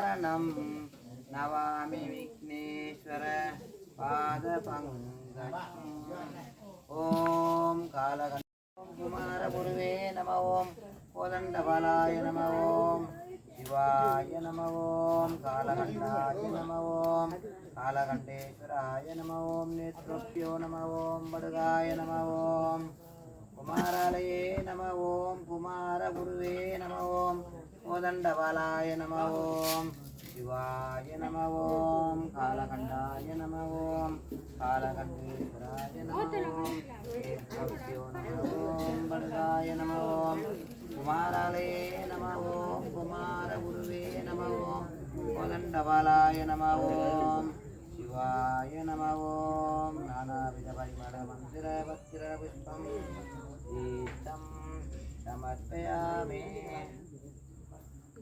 காரணம் நவாமி விக்னேஸ்வர பாத ஓம் காலகண்ட ஓம் குமார குருவே நம ஓம் கோதண்டபாலாய நம ஓம் சிவாய நம ஓம் காலகண்டாய நம ஓம் காலகண்டேஸ்வராய நம ஓம் நேத்ரோப்பியோ நம ஓம் படுகாய நம ஓம் कोदण्डबालाय नम ॐ शिवाय नम ॐ कालकण्ठाय नम ॐ कालकण्ठेश्वराय नम ॐ नेत्रोभ्यो नम ॐ बडगाय नम ॐ कुमारालये नम ॐ कुमारगुरुवे नम ॐ कोदण्डबालाय नम ॐ शिवाय नम ॐ नानाविधपरिमलमन्दिरवज्रपुष्पं गीतं समर्पयामि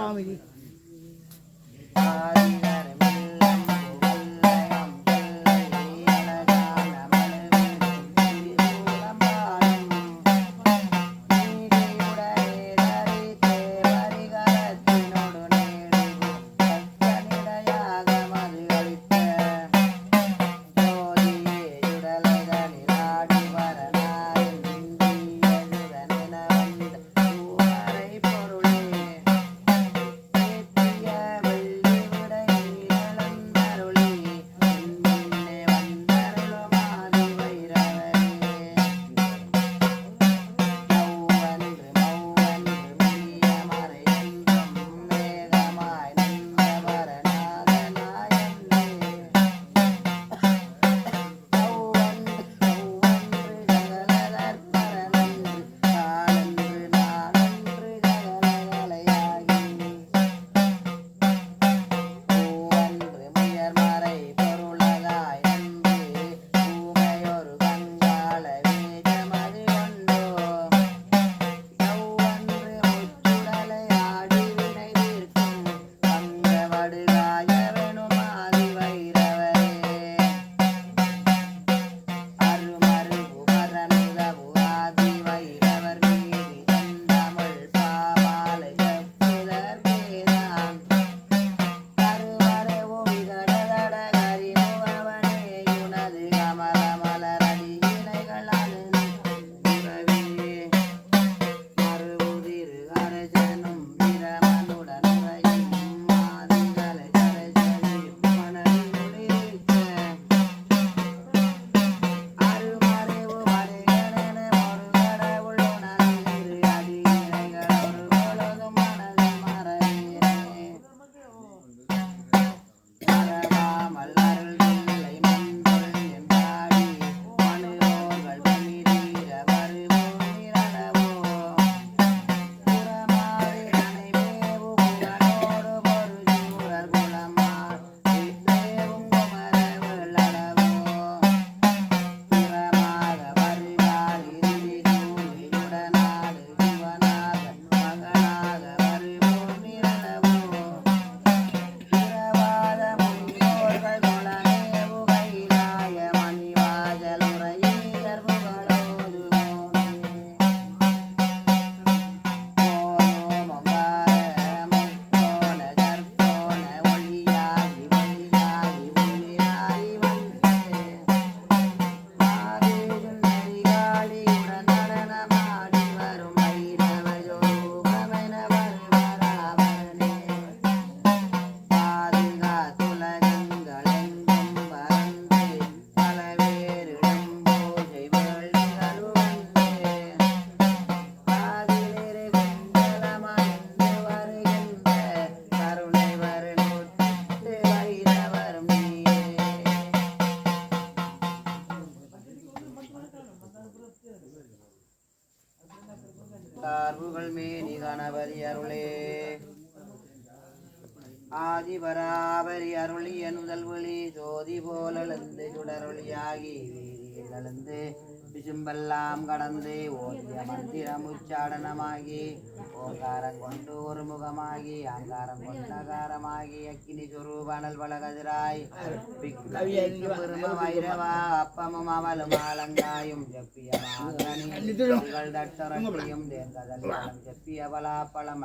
comedy. Uh, கார்புகள் மேனி கணபதி அருளே. ஆதிபராபரி அருளிய நுதல் ஒளி ஜோதி போலந்து சுடருளியாகி வீதியில் எழுந்து சிம்பெல்லாம் கடந்து ஓதிய மந்திரம் உச்சாடனமாகி ஓங்காரம் கொண்டு ஒரு முகமாகி அங்காரம் கொண்டு அகாரமாகி அக்கினி சுரூபனல் வளகதிராய். வைரவா அப்பமும் அவலும் ஆலங்காயும் ஜப்பிய மாங்கனிகள் தட்டரட்டியும் ஜப்பிய பலாப்பழம்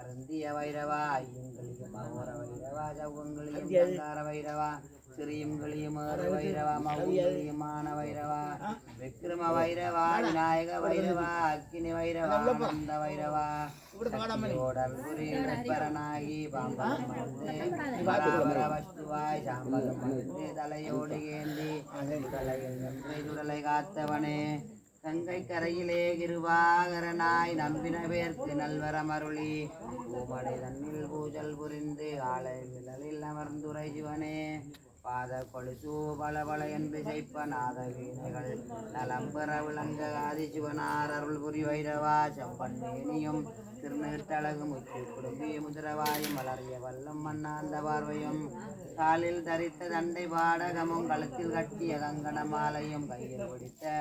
அருந்திய வைரவா ஐயங்களையும் அகோர வைரவா ஜவுங்களையும் வைரவா. சிறியங்களையும் ஏறு வைரவா மவுங்களையும் மான வைரவா விக்ரம வைரவா விநாயக வைரவா அக்கினி வைரவா ஆனந்த வைரவா சக்தியோடல் புரி நிற்பரனாகி பாம்பரம் வந்து பராபர வஸ்துவாய் சாம்பலம் வந்து தலையோடு ஏந்தி உடலையில் நின்று சுடலை காத்தவனே கங்கை கரையிலே கிருபாகரனாய் நம்பின பேர்க்கு நல்வரம் அருளி பூமடை தன்னில் பூஜல் புரிந்து ஆலை நிழலில் அமர்ந்துரை சிவனே பாத கொலுசு பலபல பல என்று நாத வீணைகள் நலம்பெற விளங்க ஆதிசிவனார் அருள் புரி வைரவா செம்பன்னேனியும் திருநீர்த்தழகு முச்சு குடும்பி முதிரவாயும் வளரிய வல்லம் மண்ணாந்த பார்வையும் காலில் தரித்த தண்டை பாடகமும் கழுத்தில் கட்டிய கங்கண மாலையும் கையில் பிடித்த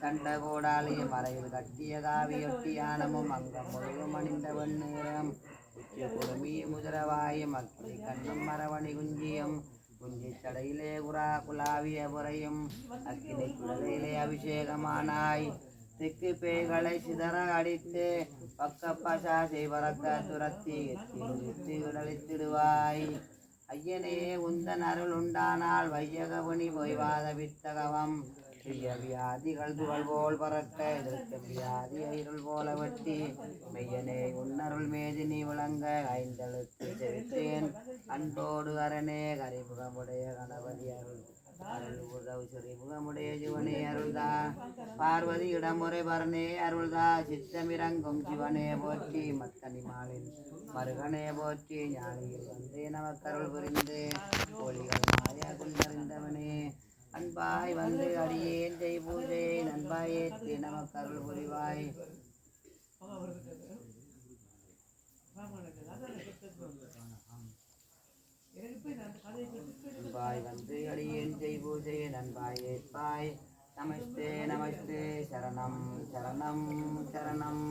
கண்ட கோடாலியும் மறையில் கட்டிய காவியொட்டியானமும் அங்கம் முழுவதும் அணிந்த வெண்ணீரம் உச்சி குடுமி முதிரவாயும் அக்கிரி கண்ணும் மரவணி குஞ்சியும் குஞ்சி சடையிலே குரா குலாவிய புறையும் அக்கினி குடலிலே அபிஷேகமானாய் திக்கு பேய்களை சிதற அடித்து பக்க பசாசை பறக்க துரத்தி எத்தி உடலித்திடுவாய் ஐயனே உந்தன் அருள் உண்டானால் வையகவனி பொய்வாத வித்தகவம் பிரிய வியாதிகள் துகள் போல் பறக்க எதிர்க்க வியாதி இருள் போல வெட்டி மெய்யனே உன்னருள் மேதி நீ விளங்க ஐந்தழுத்து செவித்தேன். அன்போடு அரணே கரிமுகமுடைய கணபதி அருள். அருள் உதவு சிவனே அருள்தா. பார்வதி இடமுறை பரணே அருள்தா. சித்தமிரங்கும் சிவனே போற்றி மத்தனி மாலின் மருகனே போற்றி ஞானியில் வந்து நமக்கருள் புரிந்து. கோழிகள் மாயா குளிர்ந்தவனே. அன்பாய் வந்து அடியேன் ஜெய் பூஜை நண்பாய் ஏற்றி நமக்கருள் புரிவாய். அன்பாய் வந்து அடியேன் ஜெய் பூஜை நண்பாய் ஏற்பாய். நமஸ்தே நமஸ்தே சரணம் சரணம் சரணம்.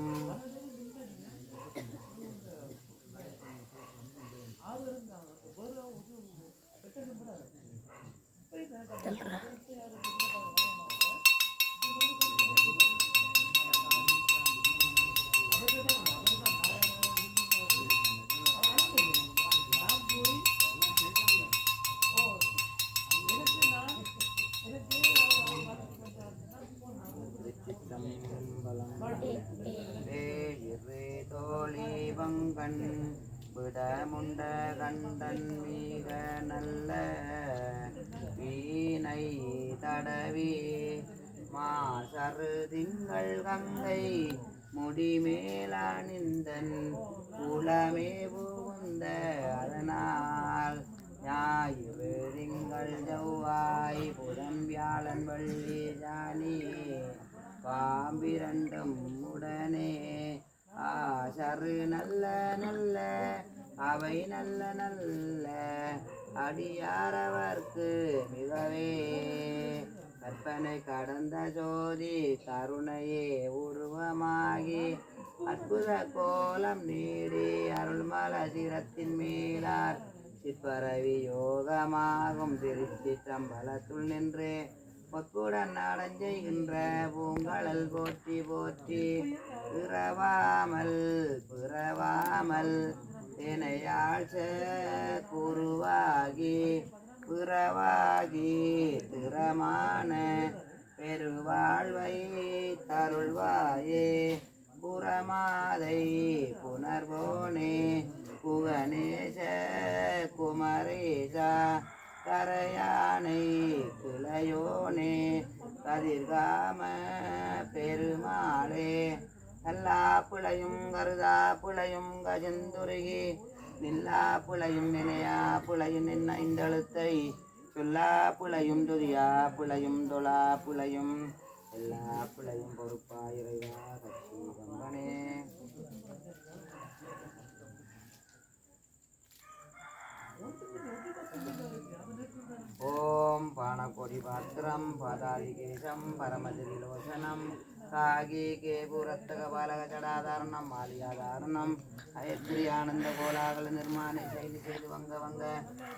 தோழி பங்கன் விடமுண்ட கண்டன் மிக நல்ல வீணை தடவி மாசரு திங்கள் கங்கை முடிமேலானிந்தன் குலமே புகுந்த அதனால் ஞாயிறு திங்கள் செவ்வாய் புதன் வியாழன் வள்ளி ஜானி பாம்பிரண்டும் உடனே ஆசரு நல்ல நல்ல அவை நல்ல நல்ல அடியாரவர்க்கு மிகவே. கற்பனை கடந்த ஜோதி கருணையே உருவமாகி அற்புத கோலம் நீடி அருள்மல சிரத்தின் மேலார் சிற்பரவி யோகமாகும் திருச்சி தம்பலத்துள் நின்று பொற்புடன் நடஞ்செய்கின்ற பூங்கழல் போற்றி போற்றி பிறவாமல் பிறவாமல் தினையாழ்ச்ச குருவாகி பிறவாகி திறமான பெருவாழ்வை தருள்வாயே. புறமாதை புனர்வோனே புகனேச குமரேசா கரையானை குலையோனே கதிர்காம பெருமாளே எல்லா புலையும் கருதா புலையும் கஜந்துருகி நில்லா புலையும் நினையா புலையும் நின்ன இந்தெழுத்தை சொல்லா புலையும் துதியா புலையும் தொழா புலையும் எல்லா புலையும் பொறுப்பா இறைவா கட்சி கம்பனே Thank you. ஓம் பானகொடி பாத்திரம் பாதாதிகேசம் பரமதிலோசனம் காகீகே பூரத்தக பாலக ஜடாதாரணம் மாலியாதாரணம் அயத்ரி ஆனந்த கோலாகல நிர்மாண செய்தி செய்து வங்க வங்க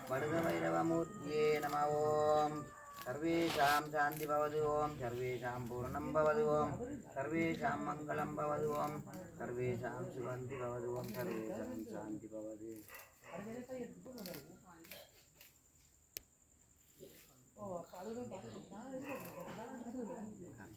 வடுக வைரவமூர்த்தியே நம ஓம். சர்வேஷாம் சாந்தி பவது ஓம் சர்வேஷாம் பூர்ணம் பவது ஓம் சர்வேஷாம் மங்களம் பவது ஓம் சர்வேஷாம் சுகந்தி பவது ஓம் ครับ